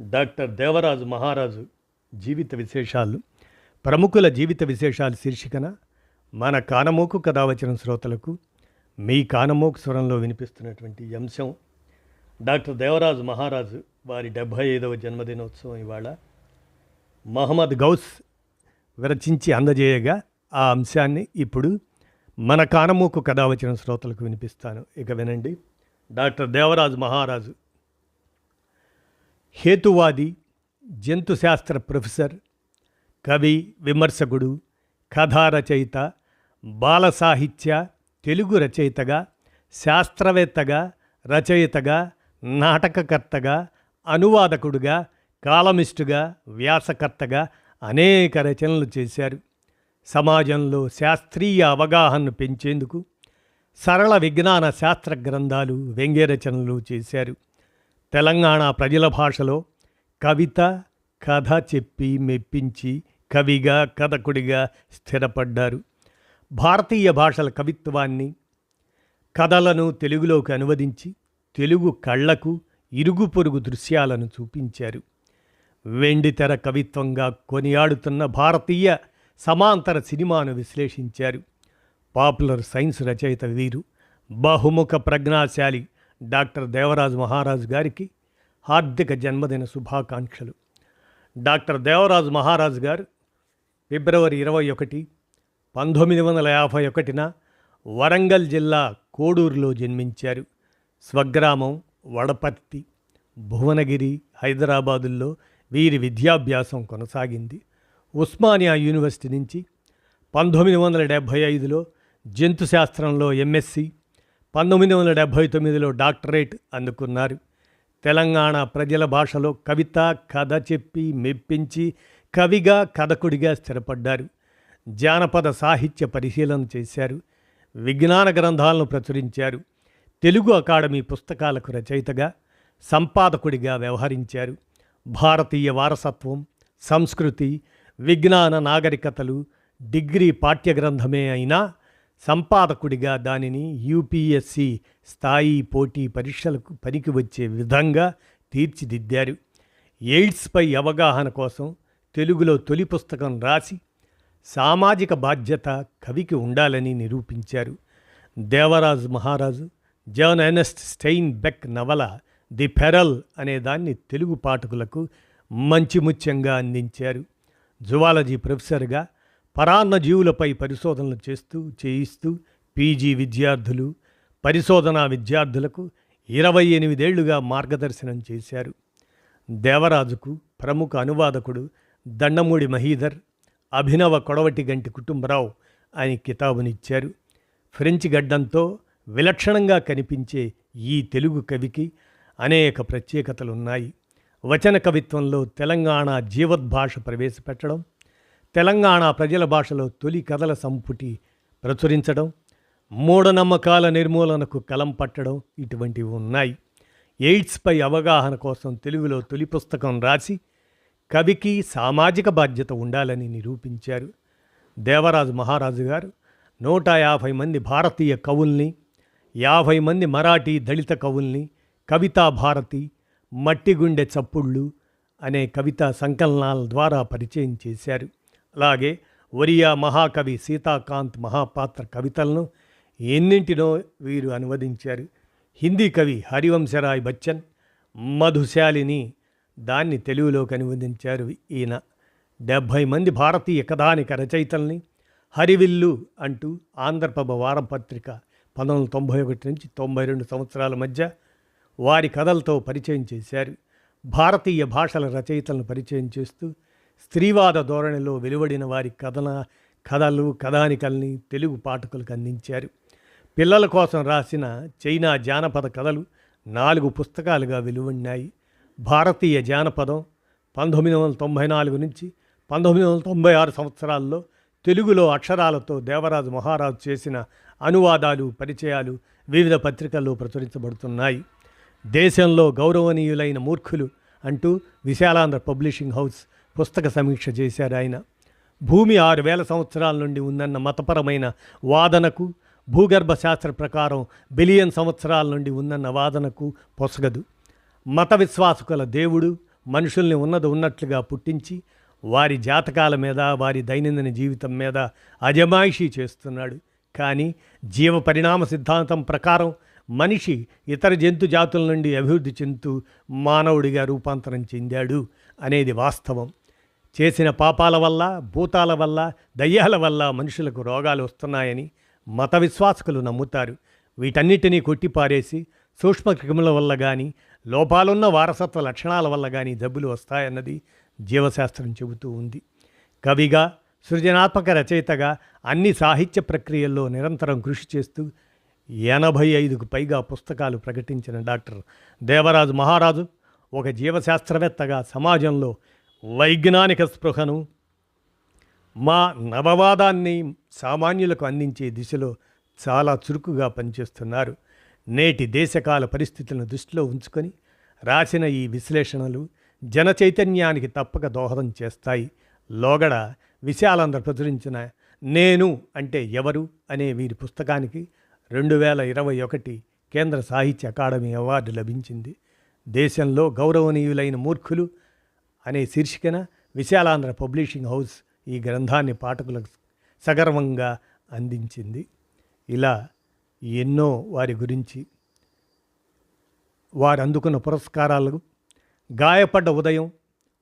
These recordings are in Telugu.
డాక్టర్ దేవరాజు మహారాజు జీవిత విశేషాలు ప్రముఖుల జీవిత విశేషాలు శీర్షికన మన కానమోకు కథ వచ్చిన శ్రోతలకు మీ కానమోకు స్వరంలో వినిపిస్తున్నటువంటి అంశం డాక్టర్ దేవరాజు మహారాజు వారి డెబ్భై ఐదవ జన్మదినోత్సవం ఇవాళ మహమ్మద్ గౌస్ విరచించి అందజేయగా ఆ అంశాన్ని ఇప్పుడు మన కానమూకు కథ వచ్చిన శ్రోతలకు వినిపిస్తాను. ఇక వినండి. డాక్టర్ దేవరాజు మహారాజు హేతువాది జంతుశాస్త్ర ప్రొఫెసర్ కవి విమర్శకుడు కథారచయిత బాల సాహిత్య తెలుగు రచయితగా శాస్త్రవేత్తగా రచయితగా నాటకకర్తగా అనువాదకుడుగా కాలమిస్టుగా వ్యాసకర్తగా అనేక రచనలు చేశారు. సమాజంలో శాస్త్రీయ అవగాహనను పెంచేందుకు సరళ విజ్ఞాన శాస్త్ర గ్రంథాలు వ్యంగ్య రచనలు చేశారు. తెలంగాణ ప్రజల భాషలో కవిత కథ చెప్పి మెప్పించి కవిగా కథకుడిగా స్థిరపడ్డారు. భారతీయ భాషల కవిత్వాన్ని కథలను తెలుగులోకి అనువదించి తెలుగు కళ్ళకు ఇరుగు పొరుగు దృశ్యాలను చూపించారు. వెండితెర కవిత్వంగా కొనియాడుతున్న భారతీయ సమాంతర సినిమాను విశ్లేషించారు. పాపులర్ సైన్స్ రచయిత వీరు బహుముఖ ప్రజ్ఞాశాలి డాక్టర్ దేవరాజు మహారాజు గారికి హార్దిక జన్మదిన శుభాకాంక్షలు. డాక్టర్ దేవరాజు మహారాజు గారు ఫిబ్రవరి ఇరవై ఒకటి పంతొమ్మిది వందల యాభై ఒకటిన వరంగల్ జిల్లా కోడూరులో జన్మించారు. స్వగ్రామం వడపర్తి భువనగిరి హైదరాబాదుల్లో వీరి విద్యాభ్యాసం కొనసాగింది. ఉస్మానియా యూనివర్సిటీ నుంచి పంతొమ్మిది వందల డెబ్భై ఐదులో జంతు శాస్త్రంలో ఎంఎస్సి పంతొమ్మిది వందల డెబ్భై తొమ్మిదిలో డాక్టరేట్ అందుకున్నారు. తెలంగాణ ప్రజల భాషలో కవిత కథ చెప్పి మెప్పించి కవిగా కథకుడిగా స్థిరపడ్డారు. జానపద సాహిత్య పరిశీలన చేశారు. విజ్ఞాన గ్రంథాలను ప్రచురించారు. తెలుగు అకాడమీ పుస్తకాలకు రచయితగా సంపాదకుడిగా వ్యవహరించారు. భారతీయ వారసత్వం సంస్కృతి విజ్ఞాన నాగరికతలు డిగ్రీ పాఠ్యగ్రంథమే అయినా సంపాదకుడిగా దానిని యూపీఎస్సి స్థాయి పోటీ పరీక్షలకు పనికి వచ్చే విధంగా తీర్చిదిద్దారు. ఎయిడ్స్పై అవగాహన కోసం తెలుగులో తొలి పుస్తకం రాసి సామాజిక బాధ్యత కవికి ఉండాలని నిరూపించారు. Devaraju Maharaju John Ernest Steinbeck నవల ది ఫెరల్ అనే దాన్ని తెలుగు పాఠకులకు మంచి ముత్యంగా అందించారు. జువాలజీ ప్రొఫెసర్గా పరాన్న జీవులపై పరిశోధనలు చేస్తూ చేయిస్తూ పీజీ విద్యార్థులు పరిశోధనా విద్యార్థులకు ఇరవై ఎనిమిదేళ్ళుగా మార్గదర్శనం చేశారు. దేవరాజుకు ప్రముఖ అనువాదకుడు దండమూడి మహీధర్ అభినవ కొడవటి గంటి కుటుంబరావు ఆయన కితాబునిచ్చారు. ఫ్రెంచ్ గడ్డంతో విలక్షణంగా కనిపించే ఈ తెలుగు కవికి అనేక ప్రత్యేకతలున్నాయి. వచన కవిత్వంలో తెలంగాణ జీవద్భాష ప్రవేశపెట్టడం తెలంగాణ ప్రజల భాషలో తొలి కథల సంపుటి ప్రచురించడం మూఢనమ్మకాల నిర్మూలనకు కలం పట్టడం ఇటువంటివి ఉన్నాయి. ఎయిడ్స్పై అవగాహన కోసం తెలుగులో తొలి పుస్తకం రాసి కవికి సామాజిక బాధ్యత ఉండాలని నిరూపించారు. దేవరాజు మహారాజు గారు నూట యాభై మంది భారతీయ కవుల్ని యాభై మంది మరాఠీ దళిత కవుల్ని కవితా భారతి మట్టిగుండె చప్పుళ్ళు అనే కవితా సంకలనాల ద్వారా పరిచయం చేశారు. అలాగే ఒరియా మహాకవి సీతాకాంత్ మహాపాత్ర కవితలను ఎన్నింటినో వీరు అనువదించారు. హిందీ కవి హరివంశరాయ్ బచ్చన్ మధుశాలిని దాన్ని తెలుగులోకి అనువదించారు ఈయన. డెబ్భై మంది భారతీయ కథానిక రచయితల్ని హరివిల్లు అంటూ ఆంధ్రప్రభ వారపత్రిక పంతొమ్మిది వందల తొంభై ఒకటి నుంచి తొంభై రెండు సంవత్సరాల మధ్య వారి కథలతో పరిచయం చేశారు. భారతీయ భాషల రచయితలను పరిచయం చేస్తూ స్త్రీవాద ధోరణిలో వెలువడిన వారి కథన కథలు కథానికల్ని తెలుగు పాఠకులకు అందించారు. పిల్లల కోసం రాసిన చైనా జానపద కథలు నాలుగు పుస్తకాలుగా వెలువడినాయి. భారతీయ జానపదం పంతొమ్మిది వందల తొంభై నాలుగు నుంచి పంతొమ్మిది వందల తొంభై ఆరు సంవత్సరాల్లో తెలుగులో అక్షరాలతో దేవరాజు మహారాజు చేసిన అనువాదాలు పరిచయాలు వివిధ పత్రికల్లో ప్రచురించబడుతున్నాయి. దేశంలో గౌరవనీయులైన మూర్ఖులు అంటూ విశాలాంధ్ర పబ్లిషింగ్ హౌస్ పుస్తక సమీక్ష చేశారు ఆయన. భూమి ఆరు వేల సంవత్సరాల నుండి ఉందన్న మతపరమైన వాదనకు భూగర్భ శాస్త్ర ప్రకారం బిలియన్ సంవత్సరాల నుండి ఉందన్న వాదనకు పొసగదు. మత విశ్వాసకుల దేవుడు మనుషుల్ని ఉన్నది ఉన్నట్లుగా పుట్టించి వారి జాతకాల మీద వారి దైనందిన జీవితం మీద అజమాయిషీ చేస్తున్నాడు. కానీ జీవ పరిణామ సిద్ధాంతం ప్రకారం మనిషి ఇతర జంతు జాతుల నుండి అభివృద్ధి చెందుతూ మానవుడిగా రూపాంతరం చెందాడు అనేది వాస్తవం. చేసిన పాపాల వల్ల భూతాల వల్ల దయ్యాల వల్ల మనుషులకు రోగాలు వస్తున్నాయని మత విశ్వాసకులు నమ్ముతారు. వీటన్నిటినీ కొట్టిపారేసి సూక్ష్మ క్రిముల వల్ల కానీ లోపాలున్న వారసత్వ లక్షణాల వల్ల కానీ జబ్బులు వస్తాయన్నది జీవశాస్త్రం చెబుతూ ఉంది. కవిగా సృజనాత్మక రచయితగా అన్ని సాహిత్య ప్రక్రియల్లో నిరంతరం కృషి చేస్తూ ఎనభై ఐదుకు పైగా పుస్తకాలు ప్రకటించిన డాక్టర్ దేవరాజు మహారాజు ఒక జీవశాస్త్రవేత్తగా సమాజంలో వైజ్ఞానిక స్పృహను మా నవవాదాన్ని సామాన్యులకు అందించే దిశలో చాలా చురుకుగా పనిచేస్తున్నారు. నేటి దేశకాల పరిస్థితులను దృష్టిలో ఉంచుకొని రాసిన ఈ విశ్లేషణలు జన చైతన్యానికి తప్పక దోహదం చేస్తాయి. లోగడ విశాలాంధ్ర ప్రచురించిన నేను అంటే ఎవరు అనే వీరి పుస్తకానికి రెండు వేల ఇరవై ఒకటి కేంద్ర సాహిత్య అకాడమీ అవార్డు లభించింది. దేశంలో గౌరవనీయులైన మూర్ఖులు అనే శీర్షికన విశాలాంధ్ర పబ్లిషింగ్ హౌస్ ఈ గ్రంథాన్ని పాఠకులకు సగర్వంగా అందించింది. ఇలా ఎన్నో వారి గురించి వారు అందుకున్న పురస్కారాలకు గాయపడ్డ ఉదయం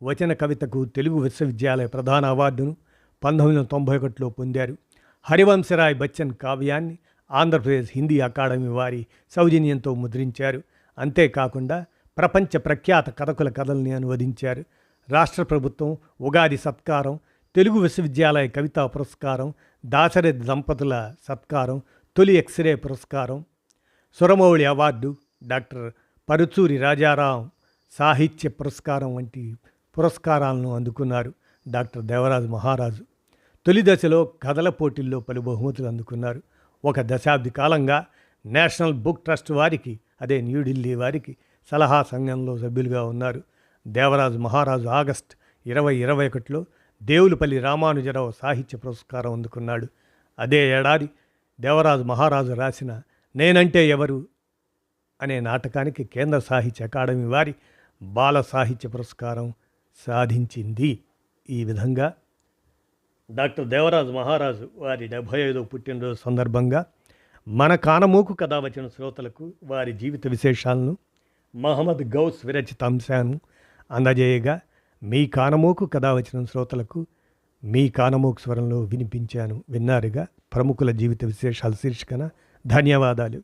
వచన కవితకు తెలుగు విశ్వవిద్యాలయ ప్రధాన అవార్డును పంతొమ్మిది వందల తొంభై ఒకటిలో పొందారు. హరివంశరాయ్ బచ్చన్ కావ్యాన్ని ఆంధ్రప్రదేశ్ హిందీ అకాడమీ వారి సౌజన్యంతో ముద్రించారు. అంతేకాకుండా ప్రపంచ ప్రఖ్యాత కథకుల కథల్ని అనువదించారు. రాష్ట్ర ప్రభుత్వం ఉగాది సత్కారం తెలుగు విశ్వవిద్యాలయ కవితా పురస్కారం దాశరథి దంపతుల సత్కారం తొలి ఎక్స్రే పురస్కారం సురమౌళి అవార్డు డాక్టర్ పరుచూరి రాజారాం సాహిత్య పురస్కారం వంటి పురస్కారాలను అందుకున్నారు డాక్టర్ దేవరాజు మహారాజు. తొలి దశలో కథల పోటీల్లో పలు బహుమతులు అందుకున్నారు. ఒక దశాబ్ది కాలంగా నేషనల్ బుక్ ట్రస్ట్ వారికి అదే న్యూఢిల్లీ వారికి సలహా సంఘంలో సభ్యులుగా ఉన్నారు. దేవరాజు మహారాజు ఆగస్ట్ ఇరవై ఇరవై ఒకటిలో దేవులపల్లి రామానుజరావు సాహిత్య పురస్కారం అందుకున్నాడు. అదే ఏడాది దేవరాజు మహారాజు రాసిన నేనంటే ఎవరు అనే నాటకానికి కేంద్ర సాహిత్య అకాడమీ వారి బాల సాహిత్య పురస్కారం సాధించింది. ఈ విధంగా డాక్టర్ దేవరాజు మహారాజు వారి డెబ్భై ఐదో పుట్టినరోజు సందర్భంగా మన కానమూకు కథ వచ్చిన శ్రోతలకు వారి జీవిత విశేషాలను మహమ్మద్ గౌస్ విరచిత అంశాన్ని అందజేయగా మీ కానమోకు కథ వచ్చిన శ్రోతలకు మీ కానమోకు స్వరంలో వినిపించాను విన్నారుగా ప్రముఖుల జీవిత విశేషాల శీర్షికన ధన్యవాదాలు.